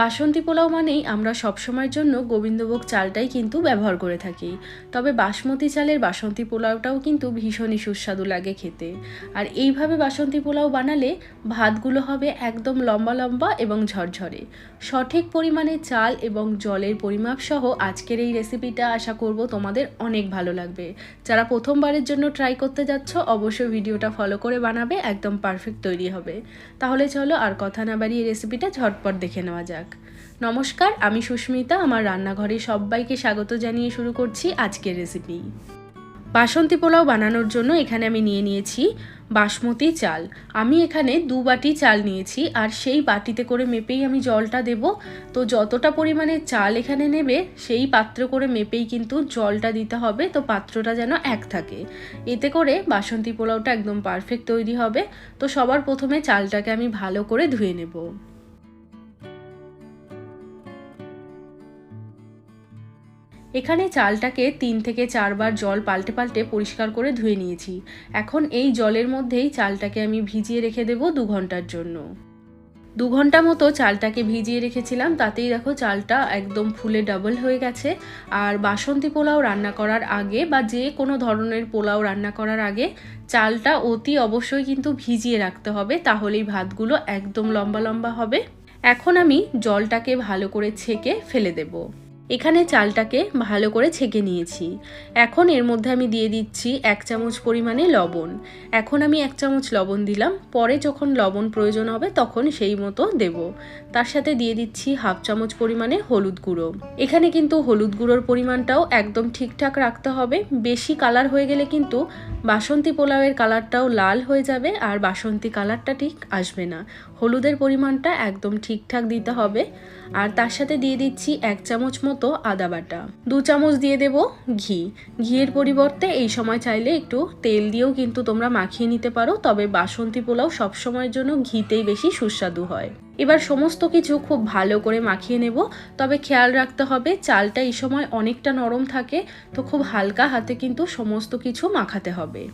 বাসন্তী পোলাও মানেই আমরা সবসময়ের জন্য গোবিন্দভোগ চালটাই কিন্তু ব্যবহার করে থাকি। তবে বাসমতি চালের বাসন্তী পোলাওটাও কিন্তু ভীষণই সুস্বাদু লাগে খেতে। আর এইভাবে বাসন্তী পোলাও বানালে ভাতগুলো হবে একদম লম্বা লম্বা এবং ঝরঝরে। সঠিক পরিমাণে চাল এবং জলের পরিমাপ সহ আজকের এই রেসিপিটা আশা করব তোমাদের অনেক ভালো লাগবে। যারা প্রথমবারের জন্য ট্রাই করতে যাচ্ছ, অবশ্যই ভিডিওটা ফলো করে বানাবে, একদম পারফেক্ট তৈরি হবে। তাহলে চলো আর কথা না বাড়িয়ে রেসিপিটা ঝটপট দেখে নেওয়া যাক। নমস্কার, আমি সুস্মিতা, আমার রান্নাঘরে সবাইকে স্বাগত জানিয়ে শুরু করছি আজকের রেসিপি বাসন্তী পোলাও বানানোর জন্য এখানে আমি নিয়ে নিয়েছি বাসমতি চাল। আমি এখানে দু বাটি চাল নিয়েছি, আর সেই বাটিতে করে মেপেই আমি জলটা দেব। তো যতটা পরিমাণে চাল এখানে নেবে, সেই পাত্র করে মেপেই কিন্তু জলটা দিতে হবে। তো পাত্রটা যেন এক থাকে। এতে করে বাসন্তী পোলাওটা একদম পারফেক্ট তৈরি হবে। তো সবার প্রথমে চালটাকে আমি ভালো করে ধুয়ে নেব। এখানে চালটাকে তিন থেকে চারবার জল পাল্টে পাল্টে পরিষ্কার করে ধুয়ে নিয়েছি। এখন এই জলের মধ্যেই চালটাকে আমি ভিজিয়ে রেখে দেবো দু ঘণ্টার জন্য। দু ঘণ্টা মতো চালটাকে ভিজিয়ে রেখেছিলাম, তাতেই দেখো চালটা একদম ফুলে ডাবল হয়ে গেছে। আর বাসন্তী পোলাও রান্না করার আগে বা যে কোনো ধরনের পোলাও রান্না করার আগে চালটা অতি অবশ্যই কিন্তু ভিজিয়ে রাখতে হবে, তাহলেই ভাতগুলো একদম লম্বা লম্বা হবে। এখন আমি জলটাকে ভালো করে ছেঁকে ফেলে দেবো। এখানে চালটাকে ভালো করে ছেঁকে নিয়েছি। এখন এর মধ্যে আমি দিয়ে দিচ্ছি এক চামচ পরিমাণে লবণ। এখন আমি এক চামচ লবণ দিলাম, পরে যখন লবণ প্রয়োজন হবে তখন সেই মতো দেব। তার সাথে দিয়ে দিচ্ছি হাফ চামচ পরিমাণে হলুদ গুঁড়ো। এখানে কিন্তু হলুদ গুঁড়োর পরিমাণটাও একদম ঠিকঠাক রাখতে হবে। বেশি কালার হয়ে গেলে কিন্তু বাসন্তী পোলাওয়ের কালারটাও লাল হয়ে যাবে আর বাসন্তী কালারটা ঠিক আসবে না। হলুদের পরিমাণটা একদম ঠিকঠাক দিতে হবে। আর তার সাথে দিয়ে দিচ্ছি এক চামচ মতো আদা বাটা। দু চামচ দিয়ে দেব ঘি। ঘিয়ের পরিবর্তে এই সময় চাইলে একটু তেল দিয়েও কিন্তু তোমরা মাখিয়ে নিতে পারো, তবে বাসন্তী পোলাও সবসময়ের জন্য ঘিতেই বেশি সুস্বাদু হয়। এবার সমস্ত কিছু খুব ভালো করে মাখিয়ে নেব, তবে খেয়াল রাখতে হবে চালটা এই সময় অনেকটা নরম থাকে, তো খুব হালকা হাতে কিন্তু সমস্ত কিছু মাখাতে হবে।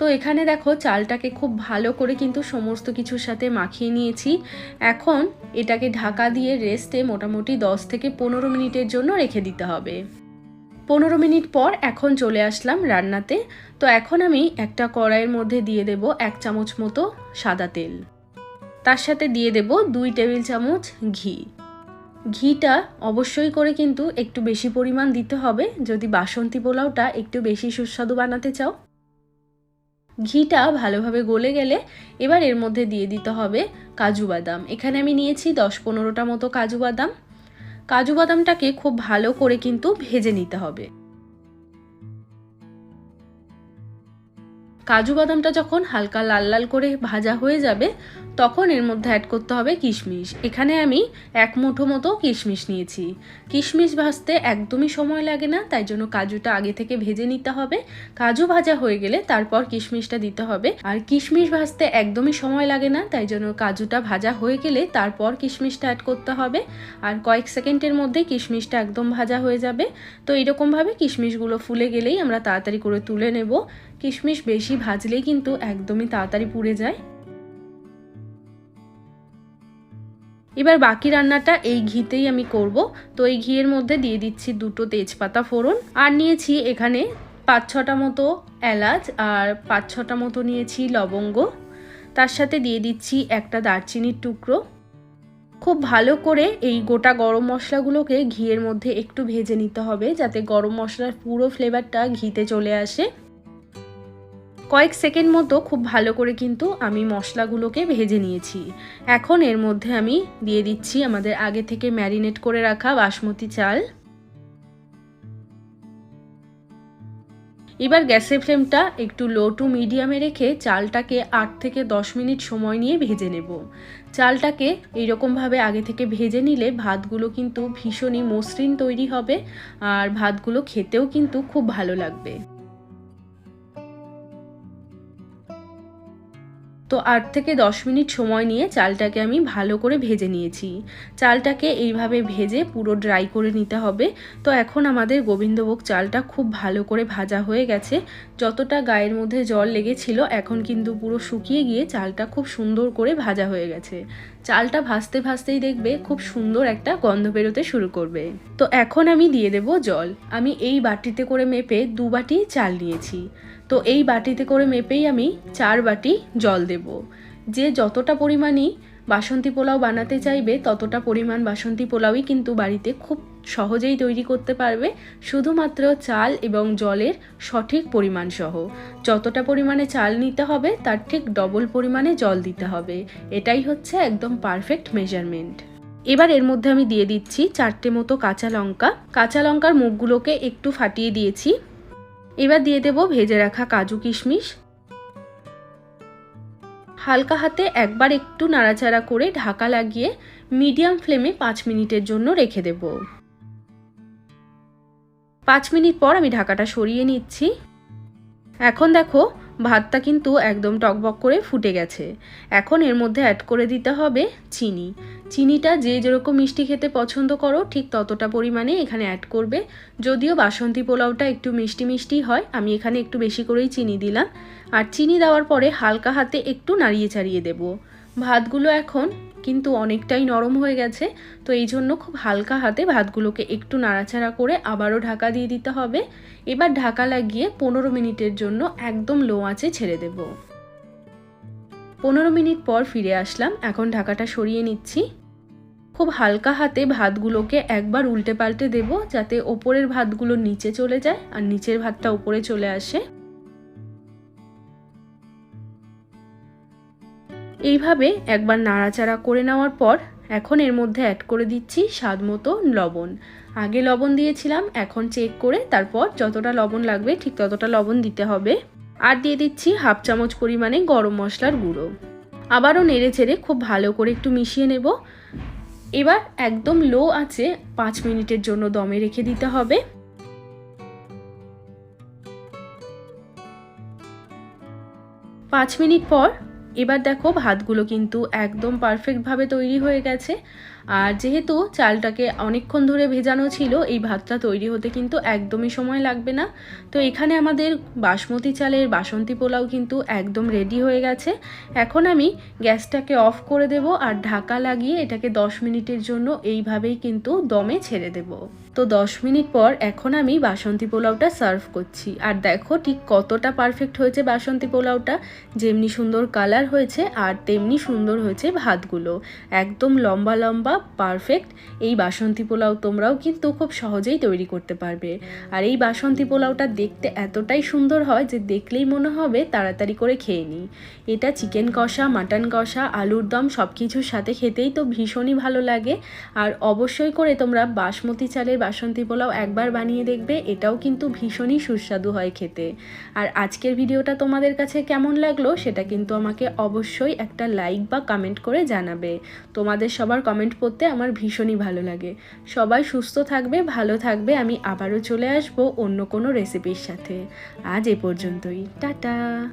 তো এখানে দেখো চালটাকে খুব ভালো করে কিন্তু সমস্ত কিছুর সাথে মাখিয়ে নিয়েছি। এখন এটাকে ঢাকা দিয়ে রেস্টে মোটামুটি 10 থেকে পনেরো মিনিটের জন্য রেখে দিতে হবে। পনেরো মিনিট পর এখন চলে আসলাম রান্নাতে। তো এখন আমি একটা কড়াইয়ের মধ্যে দিয়ে দেব এক চামচ মতো সাদা তেল। তার সাথে দিয়ে দেব দুই টেবিল চামচ ঘি। ঘিটা অবশ্যই করে কিন্তু একটু বেশি পরিমাণ দিতে হবে। যদি বাসন্তী পোলাওটা একটু বেশি সুস্বাদু বানাতে চাও ঘিটা ভালোভাবে গলে গেলে এবার এর মধ্যে দিয়ে দিতে হবে কাজু বাদাম। এখানে আমি নিয়েছি দশ পনেরোটা মতো কাজু বাদাম। কাজু বাদামটাকে খুব ভালো করে কিন্তু ভেজে নিতে হবে। কাজু বাদামটা যখন হালকা লাল লাল করে ভাজা হয়ে যাবে, তখন এর মধ্যে অ্যাড করতে হবে কিশমিশ। এখানে আমি এক মুঠো মতো কিশমিশ নিয়েছি। কিশমিশ ভাজতে একদমই সময় লাগে না, তাই জন্য কাজুটা আগে থেকে ভেজে নিতে হবে। কাজু ভাজা হয়ে গেলে তারপর কিশমিশটা দিতে হবে। আর কিশমিশ ভাজতে একদমই সময় লাগে না, তাই জন্য কাজুটা ভাজা হয়ে গেলে তারপর কিশমিশটা অ্যাড করতে হবে। আর কয়েক সেকেন্ডের মধ্যে কিশমিশটা একদম ভাজা হয়ে যাবে। তো এরকমভাবে কিশমিশগুলো ফুলে গেলেই আমরা তাড়াতাড়ি করে তুলে নেব। কিশমিশ বেশি ভাজলেই কিন্তু একদমই তাড়াতাড়ি পুড়ে যায়। এবার বাকি রান্নাটা এই ঘিতেই আমি করব। তো এই ঘিয়ের মধ্যে দিয়ে দিচ্ছি দুটো তেজপাতা ফোড়ন। আর নিয়েছি এখানে পাঁচ ছটা মতো এলাচ আর পাঁচ ছটা মতো নিয়েছি লবঙ্গ। তার সাথে দিয়ে দিচ্ছি একটা দারচিনির টুকরো। খুব ভালো করে এই গোটা গরম মশলাগুলোকে ঘিয়ের মধ্যে একটু ভেজে নিতে হবে যাতে গরম মশলার পুরো ফ্লেভারটা ঘিতে চলে আসে। কয়েক সেকেন্ড মতো খুব ভালো করে কিন্তু আমি মশলাগুলোকে ভেজে নিয়েছি। এখন এর মধ্যে আমি দিয়ে দিচ্ছি আমাদের আগে থেকে ম্যারিনেট করে রাখা বাসমতি চাল। এবার গ্যাসের ফ্লেমটা একটু লো টু মিডিয়ামে রেখে চালটাকে আট থেকে দশ মিনিট সময় নিয়ে ভেজে নেব। চালটাকে এইরকমভাবে আগে থেকে ভেজে নিলে ভাতগুলো কিন্তু ভীষণই মসৃণ তৈরি হবে আর ভাতগুলো খেতেও কিন্তু খুব ভালো লাগবে। তো আট থেকে দশ মিনিট সময় নিয়ে চালটাকে আমি ভালো করে ভেজে নিয়েছি। চালটাকে এইভাবে ভেজে পুরো ড্রাই করে নিতে হবে। তো এখন আমাদের গোবিন্দভোগ চালটা খুব ভালো করে ভাজা হয়ে গেছে। যতটা গায়ের মধ্যে জল লেগেছিল, এখন কিন্তু পুরো শুকিয়ে গিয়ে চালটা খুব সুন্দর করে ভাজা হয়ে গেছে। চালটা ভাসতে ভাসতেই দেখবে খুব সুন্দর একটা গন্ধ বেরোতে শুরু করবে। তো এখন আমি দিয়ে দেব জল। আমি এই বাটিতে করে মেপে দু বাটি চাল নিয়েছি। তো এই বাটিতে করে মেপেই আমি চার বাটি জল দেব। যে যতটা পরিমাণই বাসন্তী পোলাও বানাতে চাইবে, ততটা পরিমাণ বাসন্তী পোলাওই কিন্তু বাড়িতে খুব সহজেই তৈরি করতে পারবে। শুধুমাত্র চাল এবং জলের সঠিক পরিমাণ সহ যতটা পরিমাণে চাল নিতে হবে, তার ঠিক ডবল পরিমাণে জল দিতে হবে। এটাই হচ্ছে একদম পারফেক্ট মেজারমেন্ট। এবার এর মধ্যে আমি দিয়ে দিচ্ছি চারটে মতো কাঁচা লঙ্কা। কাঁচা লঙ্কার মুখগুলোকে একটু ফাটিয়ে দিয়েছি। এবার দিয়ে দেব ভেজে রাখা কাজু কিশমিশ। হালকা হাতে একবার একটু নাড়াচাড়া করে ঢাকা লাগিয়ে মিডিয়াম ফ্লেমে পাঁচ মিনিটের জন্য রেখে দেব। পাঁচ মিনিট পর আমি ঢাকাটা সরিয়ে নিচ্ছি। এখন দেখো ভাতটা কিন্তু একদম টকবক করে ফুটে গেছে। এখন এর মধ্যে অ্যাড করে দিতে হবে চিনি। চিনিটা যে যেরকম মিষ্টি খেতে পছন্দ করো, ঠিক ততটা পরিমাণে এখানে অ্যাড করবে। যদিও বাসন্তী পোলাওটা একটু মিষ্টি মিষ্টি হয়, আমি এখানে একটু বেশি করেই চিনি দিলাম। আর চিনি দেওয়ার পরে হালকা হাতে একটু নাড়িয়ে ছাড়িয়ে দেব। ভাতগুলো এখন কিন্তু অনেকটাই নরম হয়ে গেছে। তো এই জন্য খুব হালকা হাতে ভাতগুলোকে একটু নাড়াচাড়া করে আবারও ঢাকা দিয়ে দিতে হবে। এবার ঢাকা লাগিয়ে পনেরো মিনিটের জন্য একদম লো আঁচে ছেড়ে দেব। পনেরো মিনিট পর ফিরে আসলাম। এখন ঢাকাটা সরিয়ে নিচ্ছি। খুব হালকা হাতে ভাতগুলোকে একবার উল্টে পাল্টে দেব যাতে ওপরের ভাতগুলো নিচে চলে যায় আর নিচের ভাতটা উপরে চলে আসে। এইভাবে একবার নাড়াচাড়া করে নেওয়ার পর এখন এর মধ্যে অ্যাড করে দিচ্ছি স্বাদ মতো লবণ। আগে লবণ দিয়েছিলাম, এখন চেক করে তারপর যতটা লবণ লাগবে ঠিক ততটা লবণ দিতে হবে। আর দিয়ে দিচ্ছি হাফ চামচ পরিমাণে গরম মশলার গুঁড়ো। আবারও নেড়ে চেড়ে খুব ভালো করে একটু মিশিয়ে নেব। এবার একদম লো আছে, পাঁচ মিনিটের জন্য দমে রেখে দিতে হবে। পাঁচ মিনিট পর এবার দেখো ভাতগুলো কিন্তু একদম পারফেক্টভাবে তৈরি হয়ে গেছে। আর যেহেতু চালটাকে অনেকক্ষণ ধরে ভেজানো ছিল, এই ভাতটা তৈরি হতে কিন্তু একদমই সময় লাগবে না। তো এখানে আমাদের বাসমতি চালের বাসন্তী পোলাও কিন্তু একদম রেডি হয়ে গেছে। এখন আমি গ্যাসটাকে অফ করে দেব আর ঢাকা লাগিয়ে এটাকে দশ মিনিটের জন্য এইভাবেই কিন্তু দমে ছেড়ে দেব। তো দশ মিনিট পর এখন আমি বাসন্তী পোলাওটা সার্ভ করছি। আর দেখো ঠিক কতটা পারফেক্ট হয়েছে বাসন্তী পোলাওটা। যেমনি সুন্দর কালার হয়েছে আর তেমনি সুন্দর হয়েছে ভাতগুলো। একদম লম্বা লম্বা পারফেক্ট এই বাসন্তী পোলাও তোমরাও কিন্তু খুব সহজেই তৈরি করতে পারবে। আর এই বাসন্তী পোলাওটা দেখতে এতটাই সুন্দর হয় যে দেখলেই মনে হবে তাড়াতাড়ি করে খেয়ে নিই। এটা চিকেন কষা, মাটন কষা, আলুর দম সব কিছুর সাথে খেতেই তো ভীষণই ভালো লাগে। আর অবশ্যই করে তোমরা বাসমতি চালের বাসন্তী পোলাও একবার বানিয়ে দেখবে, এটাও কিন্তু ভীষণই সুস্বাদু হয় খেতে। আর আজকের ভিডিওটা তোমাদের কাছে কেমন লাগল সেটা কিন্তু আমাকে অবশ্যই একটা লাইক বা কমেন্ট করে জানাবে। তোমাদের সবার কমেন্ট পড়তে আমার ভীষণই ভালো লাগে। সবাই সুস্থ থাকবে, ভালো থাকবে, আমি আবারও চলে আসব অন্য কোনো রেসিপির সাথে। আজ এ পর্যন্তই। টাটা!